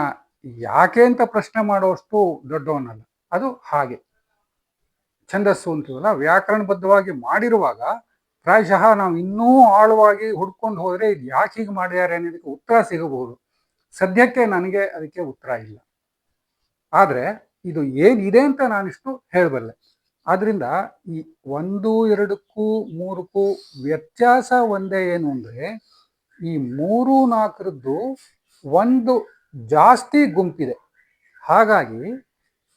ಯಾಕೆ ಅಂತ ಪ್ರಶ್ನೆ ಮಾಡುವಷ್ಟು ದೊಡ್ಡವನಲ್ಲ. ಅದು ಹಾಗೆ. ಛಂದಸ್ಸು ಅಂತೀವಲ್ಲ, ವ್ಯಾಕರಣಬದ್ಧವಾಗಿ ಮಾಡಿರುವಾಗ ಪ್ರಾಯಶಃ ನಾವು ಇನ್ನೂ ಆಳವಾಗಿ ಹುಡ್ಕೊಂಡು ಹೋದರೆ ಇದು ಯಾಕೆ ಹೀಗೆ ಮಾಡಿದ್ದಾರೆ ಅನ್ನೋದಕ್ಕೆ ಉತ್ತರ ಸಿಗಬಹುದು. ಸದ್ಯಕ್ಕೆ ನನಗೆ ಅದಕ್ಕೆ ಉತ್ತರ ಇಲ್ಲ. ಆದರೆ ಇದು ಏನಿದೆ ಅಂತ ನಾನಿಷ್ಟು ಹೇಳಬಲ್ಲೆ. ಆದ್ದರಿಂದ ಈ ಒಂದು, ಎರಡಕ್ಕೂ, ಮೂರಕ್ಕೂ ವ್ಯತ್ಯಾಸ ಒಂದೇ ಏನು ಅಂದರೆ ಈ ಮೂರು, ನಾಲ್ಕರದ್ದು ಒಂದು ಜಾಸ್ತಿ ಗುಂಪಿದೆ. ಹಾಗಾಗಿ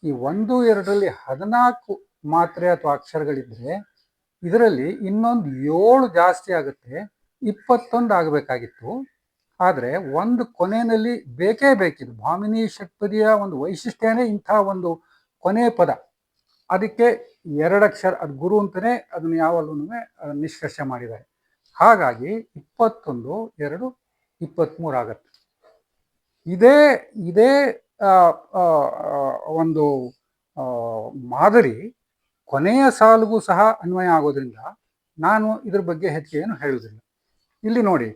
ಈ ಒಂದು, ಎರಡರಲ್ಲಿ ಹದಿನಾಲ್ಕು ಮಾತ್ರೆ ಅಥವಾ ಅಕ್ಷರಗಳಿದ್ರೆ ಇದರಲ್ಲಿ ಇನ್ನೊಂದು ಏಳು ಜಾಸ್ತಿ ಆಗುತ್ತೆ, ಇಪ್ಪತ್ತೊಂದು ಆಗಬೇಕಾಗಿತ್ತು. ಆದರೆ ಒಂದು ಕೊನೆಯಲ್ಲಿ ಬೇಕೇ ಬೇಕಿದ್ದು ಭಾಮಿನಿ ಷಟ್ಪದಿಯ ಒಂದು ವೈಶಿಷ್ಟ್ಯನೇ ಇಂಥ ಒಂದು ಕೊನೆ ಪದ. ಅದಕ್ಕೆ ಎರಡಕ್ಷರ ಅದು ಗುರು ಅಂತಲೇ ಅದನ್ನು ಯಾವಲ್ಲೂ ನಿಷ್ಕರ್ಷ ಮಾಡಿದ್ದಾರೆ. ಹಾಗಾಗಿ ಇಪ್ಪತ್ತೊಂದು, ಎರಡು ಇಪ್ಪತ್ತ್ಮೂರು ಆಗತ್ತೆ. ಇದೇ ಇದೇ ಒಂದು ಮಾದರಿ ಕೊನೆಯ ಸಾಲಿಗೂ ಸಹ ಅನ್ವಯ ಆಗೋದ್ರಿಂದ ನಾನು ಇದ್ರ ಬಗ್ಗೆ ಹೆಚ್ಚಿಗೆ ಏನು ಹೇಳುವುದಿಲ್ಲ. ಇಲ್ಲಿ ನೋಡಿ,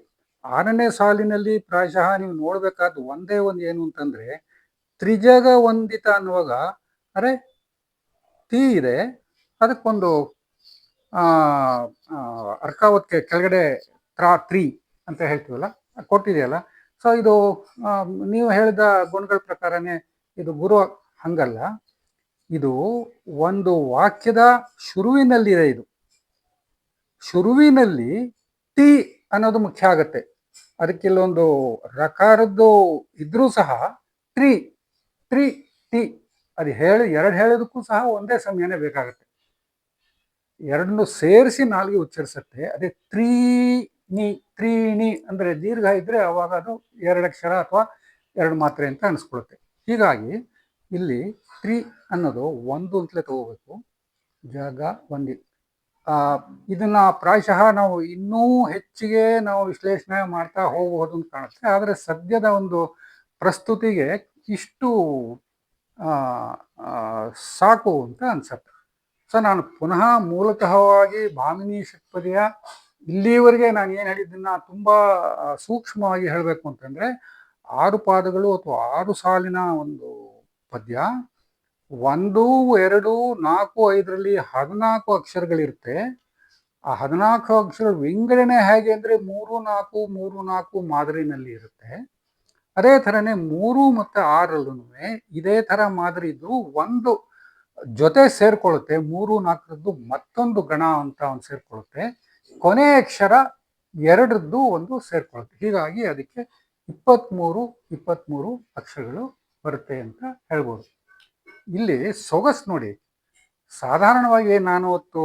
ಆರನೇ ಸಾಲಿನಲ್ಲಿ ಪ್ರಾಯಶಃ ನೀವು ನೋಡಬೇಕಾದ ಒಂದೇ ಒಂದು ಏನು ಅಂತಂದ್ರೆ ತ್ರಿಜಗ ವಂದಿತ ಅನ್ನುವಾಗ, ಅರೆ, ತಿ ಇದೆ, ಅದಕ್ಕೊಂದು ಅರ್ಕಾವತ್ಗೆ ಕೆಳಗಡೆ ತ್ರಾ, ತ್ರೀ ಅಂತ ಹೇಳ್ತೀವಲ್ಲ, ಕೊಟ್ಟಿದೆಯಲ್ಲ ಸೊ ಇದು ನೀವು ಹೇಳಿದ ಗುಣಗಳ ಪ್ರಕಾರನೇ ಇದು ಗುರು ಹಂಗಲ್ಲ. ಇದು ಒಂದು ವಾಕ್ಯದ ಶುರುವಿನಲ್ಲಿದೆ ಇದು. ಶುರುವಿನಲ್ಲಿ ಟಿ ಅನ್ನೋದು ಮುಖ್ಯ ಆಗತ್ತೆ. ಅದಕ್ಕೆ ಇಲ್ಲೊಂದು ರಕಾರದ್ದು ಇದ್ರೂ ಸಹ ತ್ರಿ ತ್ರಿ, ಟಿ, ಅದು ಹೇಳಿ, ಎರಡು ಹೇಳೋದಕ್ಕೂ ಸಹ ಒಂದೇ ಸಮಯನೇ ಬೇಕಾಗತ್ತೆ. ಎರಡನ್ನು ಸೇರಿಸಿ ನಾಲ್ಗೆ ಉಚ್ಚರಿಸುತ್ತೆ. ಅದೇ ತ್ರೀನಿ ತ್ರೀಣಿ ಅಂದರೆ ದೀರ್ಘ ಇದ್ದರೆ ಅವಾಗ ಅದು ಎರಡು ಅಕ್ಷರ ಅಥವಾ ಎರಡು ಮಾತ್ರೆ ಅಂತ ಅನಿಸ್ಕೊಳುತ್ತೆ. ಹೀಗಾಗಿ ಇಲ್ಲಿ ತ್ರೀ ಅನ್ನೋದು ಒಂದು ಅಂತಲೇ ತಗೋಬೇಕು. ಜಾಗ ಒಂದಿ ಇದನ್ನ ಪ್ರಾಯಶಃ ನಾವು ಇನ್ನೂ ಹೆಚ್ಚಿಗೆ ನಾವು ವಿಶ್ಲೇಷಣೆ ಮಾಡ್ತಾ ಹೋಗಬಹುದು ಅಂತ ಕಾಣುತ್ತೆ. ಆದರೆ ಸದ್ಯದ ಒಂದು ಪ್ರಸ್ತುತಿಗೆ ಇಷ್ಟು ಸಾಕು ಅಂತ ಅನ್ಸತ್ತೆ. ಸೊ ನಾನು ಪುನಃ ಮೂಲತಃವಾಗಿ ಭಾಮಿನಿ ಷಟ್ಪದಿಯ ಇಲ್ಲಿವರೆಗೆ ನಾನು ಏನು ಹೇಳಿದ್ದನ್ನ ತುಂಬಾ ಸೂಕ್ಷ್ಮವಾಗಿ ಹೇಳಬೇಕು ಅಂತಂದ್ರೆ, ಆರು ಪಾದಗಳು ಅಥವಾ ಆರು ಸಾಲಿನ ಒಂದು ಪದ್ಯ, ಒಂದು, ಎರಡು, ನಾಲ್ಕು, ಐದರಲ್ಲಿ ಹದಿನಾಲ್ಕು ಅಕ್ಷರಗಳಿರುತ್ತೆ. ಆ ಹದಿನಾಲ್ಕು ಅಕ್ಷರ ವಿಂಗಡಣೆ ಹೇಗೆ ಅಂದರೆ ಮೂರು, ನಾಲ್ಕು ಮೂರು, ನಾಲ್ಕು ಮಾದರಿನಲ್ಲಿ ಇರುತ್ತೆ. ಅದೇ ಥರನೇ ಮೂರು ಮತ್ತು ಆರಲ್ಲೂ ಇದೇ ಥರ ಮಾದರಿ ಒಂದು ಜೊತೆ ಸೇರ್ಕೊಳ್ಳುತ್ತೆ, ಮೂರು, ನಾಲ್ಕರದ್ದು ಮತ್ತೊಂದು ಗಣ ಅಂತ ಒಂದು ಸೇರ್ಕೊಳ್ಳುತ್ತೆ. ಕೊನೆ ಅಕ್ಷರ ಎರಡರದ್ದು ಒಂದು ಸೇರ್ಕೊಳ್ಳುತ್ತೆ ಹೀಗಾಗಿ ಅದಕ್ಕೆ ಇಪ್ಪತ್ತ್ಮೂರು ಇಪ್ಪತ್ತ್ಮೂರು ಅಕ್ಷರಗಳು ಬರುತ್ತೆ ಅಂತ ಹೇಳ್ಬೋದು. ಇಲ್ಲಿ ಸೊಗಸು ನೋಡಿ. ಸಾಧಾರಣವಾಗಿ ನಾನು ಅವತ್ತು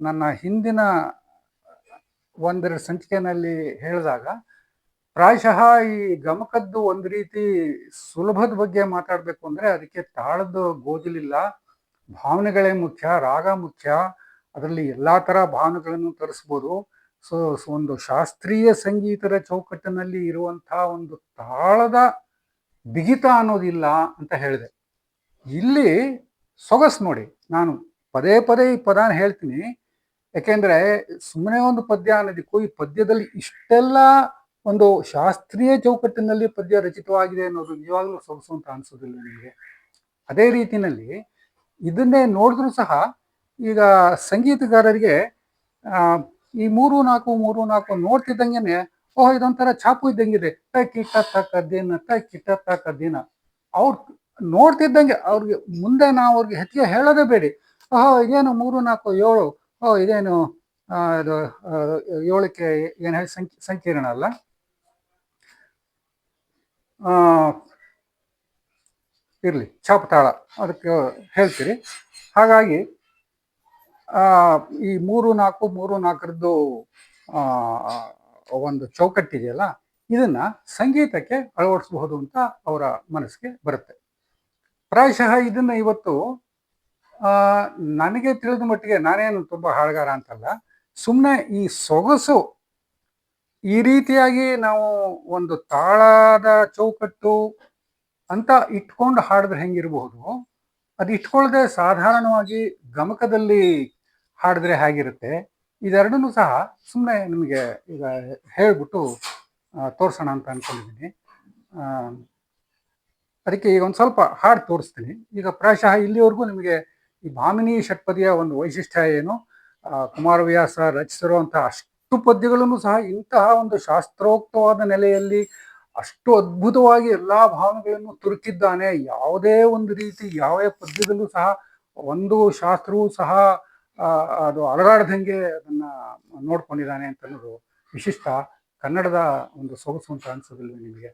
ನನ್ನ ಹಿಂದಿನ ಒಂದೆರಡು ಸಂಚಿಕೆಯಲ್ಲಿ ಹೇಳಿದಾಗ ಪ್ರಾಯಶಃ ಈ ಗಮಕದ್ದು ಒಂದು ರೀತಿ ಸುಲಭದ ಬಗ್ಗೆ ಮಾತಾಡಬೇಕು ಅಂದರೆ ಅದಕ್ಕೆ ತಾಳದ ಗೋಜಲಿಲ್ಲ. ಭಾವನೆಗಳೇ ಮುಖ್ಯ, ರಾಗ ಮುಖ್ಯ. ಅದರಲ್ಲಿ ಎಲ್ಲ ಥರ ಭಾವನೆಗಳನ್ನು ತರಿಸ್ಬೋದು. ಸೊ ಒಂದು ಶಾಸ್ತ್ರೀಯ ಸಂಗೀತದ ಚೌಕಟ್ಟಿನಲ್ಲಿ ಇರುವಂತಹ ಒಂದು ತಾಳದ ಬಿಗಿತ ಅನ್ನೋದಿಲ್ಲ ಅಂತ ಹೇಳಿದೆ. ಇಲ್ಲಿ ಸೊಗಸು ನೋಡಿ, ನಾನು ಪದೇ ಪದೇ ಈ ಪದಾನ ಹೇಳ್ತೀನಿ. ಯಾಕೆಂದ್ರೆ ಸುಮ್ಮನೆ ಒಂದು ಪದ್ಯ ಅನ್ನೋದಕ್ಕೂ, ಈ ಪದ್ಯದಲ್ಲಿ ಇಷ್ಟೆಲ್ಲ ಒಂದು ಶಾಸ್ತ್ರೀಯ ಚೌಕಟ್ಟಿನಲ್ಲಿ ಪದ್ಯ ರಚಿತವಾಗಿದೆ ಅನ್ನೋದು ನಿಜವಾಗ್ಲೂ ಸೊಗಸು ಅಂತ ಅನ್ಸೋದಿಲ್ಲ ನಿಮಗೆ ಅದೇ ರೀತಿಯಲ್ಲಿ ಇದನ್ನೇ ನೋಡಿದ್ರು ಸಹ ಈಗ ಸಂಗೀತಗಾರರಿಗೆ ಈ ಮೂರು ನಾಲ್ಕು ಮೂರು ನಾಲ್ಕು ನೋಡ್ತಿದ್ದಂಗೆನೆ, ಓಹ್, ಇದೊಂಥರ ಚಾಪು ಇದ್ದಂಗಿದೆ. ತ ಕಿಟ್ಟ ತಕ್ಕದ್ದೇನ ತ ಕಿಟ್ಟ ದಿನ ಅವ್ರು ನೋಡ್ತಿದ್ದಂಗೆ ಅವ್ರಿಗೆ ಮುಂದೆ ನಾವು ಅವ್ರಿಗೆ ಹೆಚ್ಚಿಗೆ ಹೇಳೋದೇ ಬೇಡಿ. ಓಹೋ, ಇದೇನು ಮೂರು ನಾಲ್ಕು ಏಳು ಓ ಇದೇನು ಇದು ಏಳಕ್ಕೆ ಏನು ಹೇಳಿ, ಸಂಕೀ, ಸಂಕೀರ್ಣ ಅಲ್ಲ? ಇರ್ಲಿ ಛಾಪತಾಳ ಅದಕ್ಕೆ ಹೇಳ್ತೀರಿ. ಹಾಗಾಗಿ ಈ ಮೂರು ನಾಲ್ಕು, ಮೂರು ನಾಲ್ಕರದ್ದು ಒಂದು ಚೌಕಟ್ಟಿದೆಯಲ್ಲ, ಇದನ್ನ ಸಂಗೀತಕ್ಕೆ ಅಳವಡಿಸಬಹುದು ಅಂತ ಅವರ ಮನಸ್ಸಿಗೆ ಬರುತ್ತೆ. ಪ್ರಾಯಶಃ ಇದನ್ನ ಇವತ್ತು ನನಗೆ ತಿಳಿದ ಮಟ್ಟಿಗೆ ನಾನೇನು ತುಂಬಾ ಹಾಡುಗಾರ ಅಂತಲ್ಲ ಸುಮ್ಮನೆ ಈ ಸೊಗಸು, ಈ ರೀತಿಯಾಗಿ ನಾವು ಒಂದು ತಾಳದ ಚೌಕಟ್ಟು ಅಂತ ಇಟ್ಕೊಂಡು ಹಾಡಿದ್ರೆ ಹೆಂಗಿರಬಹುದು ಅದು ಇಟ್ಕೊಳ್ಳದೆ ಸಾಧಾರಣವಾಗಿ ಗಮಕದಲ್ಲಿ ಹಾಡಿದ್ರೆ ಹೇಗಿರುತ್ತೆ? ಇದೆರಡನ್ನೂ ಸಹ ಸುಮ್ಮನೆ ನಿಮಗೆ ಈಗ ಹೇಳ್ಬಿಟ್ಟು ತೋರಿಸೋಣ ಅಂತ ಅನ್ಕೊಂಡಿದ್ದೀನಿ. ಅದಕ್ಕೆ ಈಗ ಒಂದು ಸ್ವಲ್ಪ ಹಾಡು ತೋರಿಸ್ತೀನಿ. ಈಗ ಪ್ರಾಯಶಃ ಇಲ್ಲಿವರೆಗೂ ನಿಮಗೆ ಈ ಭಾಮಿನಿ ಷಟ್ಪದಿಯ ಒಂದು ವೈಶಿಷ್ಟ್ಯ ಏನು? ಕುಮಾರವ್ಯಾಸ ರಚಿಸಿರುವಂತಹ ಅಷ್ಟು ಪದ್ಯಗಳನ್ನು ಸಹ ಇಂತಹ ಒಂದು ಶಾಸ್ತ್ರೋಕ್ತವಾದ ನೆಲೆಯಲ್ಲಿ ಅಷ್ಟು ಅದ್ಭುತವಾಗಿ ಎಲ್ಲ ಭಾವನೆಗಳನ್ನು ತುರುಕಿದ್ದಾನೆ. ಯಾವುದೇ ಒಂದು ರೀತಿ ಯಾವ ಪದ್ಯದಲ್ಲೂ ಸಹ ಒಂದು ಶಾಸ್ತ್ರವೂ ಸಹ ಅದು ಅಲಗಾಡದಂಗೆ ಅದನ್ನ ನೋಡ್ಕೊಂಡಿದ್ದಾನೆ ಅಂತ ಅನ್ನೋದು ವಿಶಿಷ್ಟ ಕನ್ನಡದ ಒಂದು ಸೊಗಸು ಅಂತ ಅನ್ಸೋದಿಲ್ಲ ನಿಮಗೆ?